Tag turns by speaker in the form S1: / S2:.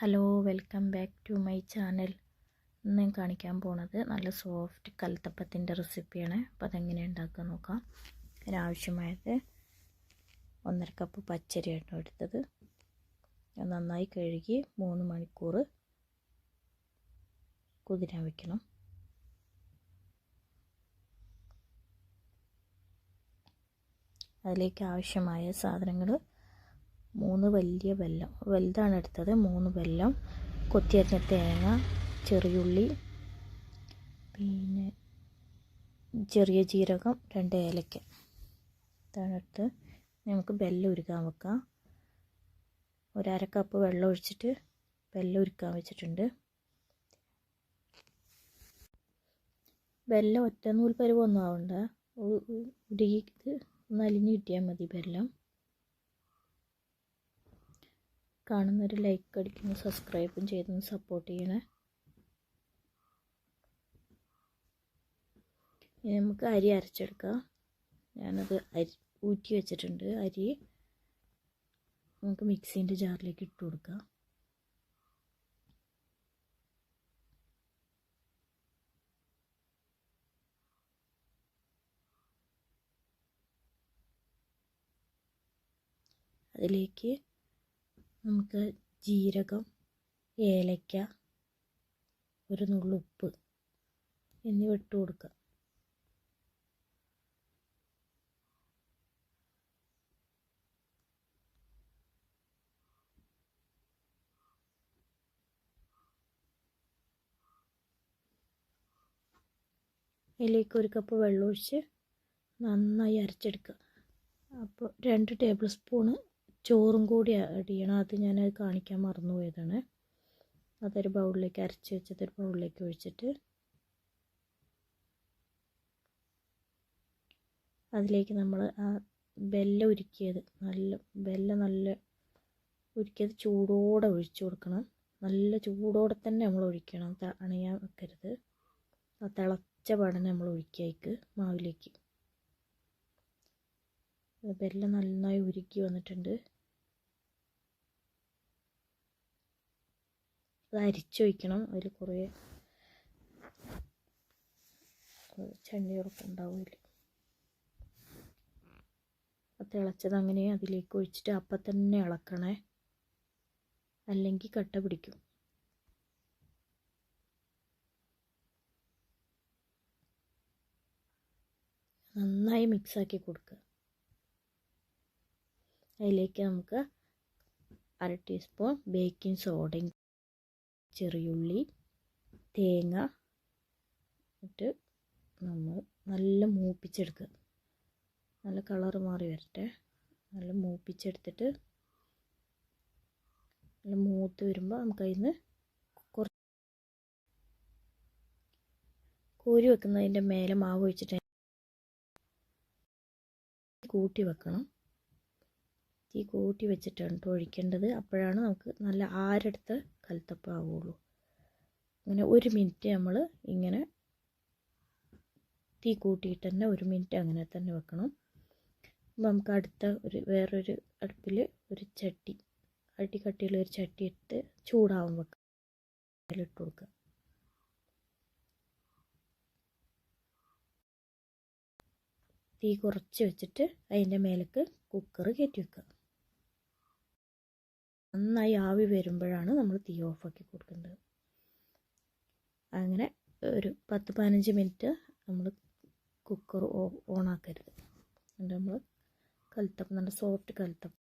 S1: Hello welcome back to my channel. ഇന്ന് ഞാൻ കാണിക്കാൻ പോണത് നല്ല സോഫ്റ്റ് കൽത്തപ്പത്തിന്റെ റെസിപ്പിയാണ്. അപ്പോൾ അതെങ്ങനെ ഉണ്ടാക്കുക നോക്കാം. അതിനാവശ്യമായത് ഒന്നര കപ്പ് പച്ചരിയാണ് എടുത്തത്. നന്നായി കഴുകി മൂന്ന് മണിക്കൂർ കുതിരാൻ വെക്കണം. അതിലേക്ക് ആവശ്യമായ സാധനങ്ങൾ മൂന്ന് വലിയ വെല്ലം വലുതാണ് എടുത്തത്. മൂന്ന് വെല്ലം കൊത്തിയരിഞ്ഞ തേങ്ങ ചെറിയുള്ളി പിന്നെ ചെറിയ ജീരകം രണ്ട് ഏലക്ക. ഇതാണ് എടുത്ത്. നമുക്ക് ബെല്ല ഉരുക്കാൻ വെക്കാം. ഒരു അര കപ്പ് വെള്ളം ഒഴിച്ചിട്ട് ബെല്ല ഉരുക്കാൻ വെച്ചിട്ടുണ്ട്. വെല്ലം ഒറ്റ നൂൽ പരുവൊന്നും ആവണ്ട ഉരുകിക്ക് ഒന്ന് അലിഞ്ഞ് കിട്ടിയാൽ മതി വെല്ലം കാണുന്നൊരു ലൈക്ക് അടിക്കുന്നു സബ്സ്ക്രൈബും ചെയ്തൊന്ന് സപ്പോർട്ട് ചെയ്യണേ. ഇനി നമുക്ക് അരി അരച്ചെടുക്കാം. ഞാനത് അരി ഊറ്റി വെച്ചിട്ടുണ്ട് അരി. നമുക്ക് മിക്സീന്റെ ജാറിലേക്ക് ഇട്ട് കൊടുക്കാം. അതിലേക്ക് നമുക്ക് ജീരകം ഏലക്ക ഒരു നുള്ളുപ്പ് എന്നിവ ഇട്ട് കൊടുക്കുക അതിലേക്ക് ഒരു കപ്പ് വെള്ളം ഒഴിച്ച് നന്നായി അരച്ചെടുക്കുക. അപ്പോൾ രണ്ട് ടേബിൾ സ്പൂണ് ചോറും കൂടി ആഡ് ചെയ്യണം അത് ഞാൻ കാണിക്കാൻ മറന്നുപോയതാണ് അതൊരു ബൗളിലേക്ക് അരച്ച് വെച്ചത് ഒരു ബൗളിലേക്ക് ഒഴിച്ചിട്ട് അതിലേക്ക് നമ്മൾ ആ ബെല്ല ഉരുക്കിയത് നല്ല ബെല്ല നല്ല ഉരുക്കിയത് ചൂടോടെ ഒഴിച്ചു കൊടുക്കണം. നല്ല ചൂടോടെ തന്നെ നമ്മൾ ഒഴിക്കണം. അണയാൻ വെക്കരുത്. ആ തിളച്ച പാടനെ നമ്മൾ ഒഴിക്കായിക്ക് മാവിലേക്ക്. ബെല്ല നന്നായി ഉരുക്കി വന്നിട്ടുണ്ട്. അത് അരിച്ചൊഴിക്കണം അതിൽ കുറേ ചണ്ടികളൊക്കെ ഉണ്ടാവും അതിൽ. തിളച്ചത് അങ്ങനെ അതിലേക്ക് ഒഴിച്ചിട്ട് അപ്പം തന്നെ ഇളക്കണേ. അല്ലെങ്കിൽ കട്ട പിടിക്കും. നന്നായി മിക്സാക്കി കൊടുക്കുക. അതിലേക്ക് നമുക്ക് അര ടീസ്പൂൺ ബേക്കിംഗ് സോഡയും ചെറിയുള്ളി തേങ്ങ ഇട്ട് നമ്മൾ നല്ല മൂപ്പിച്ചെടുക്കുക. നല്ല കളർ മാറി വരട്ടെ. നല്ല മൂപ്പിച്ചെടുത്തിട്ട് നല്ല മൂത്ത് വരുമ്പോൾ നമുക്ക് അതിൽ നിന്ന് കുറച്ച് കോരി വെക്കുന്നതിന്റെ മേലെ മാവ് ഒഴിച്ചിട്ട് കൂട്ടി വെക്കണം. തീ കൂട്ടി വെച്ചിട്ടാണ് കേട്ടോ ഒഴിക്കേണ്ടത്. അപ്പോഴാണ് നമുക്ക് നല്ല ആരെടുത്ത് കൽത്തപ്പം ആവുള്ളൂ അങ്ങനെ ഒരു മിനിറ്റ് നമ്മൾ ഇങ്ങനെ തീ കൂട്ടിയിട്ട് തന്നെ ഒരു മിനിറ്റ് അങ്ങനെ തന്നെ വെക്കണം. അപ്പം നമുക്ക് അടുത്ത ഒരു വേറൊരു അടുപ്പിൽ ഒരു ചട്ടി അട്ടിക്കട്ടിയുള്ള കട്ടിയുള്ള ഒരു ചട്ടി ഇട്ട് ചൂടാവും വെക്കാം. അതിലിട്ട് കൊടുക്കുക തീ കുറച്ച് വെച്ചിട്ട് അതിന്റെ മേലേക്ക് കുക്കർ കയറ്റി വെക്കുക നന്നായി ആവി വരുമ്പോഴാണ് നമ്മൾ തീ ഓഫാക്കി കൊടുക്കേണ്ടത് അങ്ങനെ ഒരു പത്ത് പതിനഞ്ച് മിനിറ്റ് നമ്മൾ കുക്കർ ഓണാക്കരുത്. എന്നിട്ട് നമ്മൾ കൽത്തപ്പം നല്ല സോഫ്റ്റ് കൽത്തപ്പം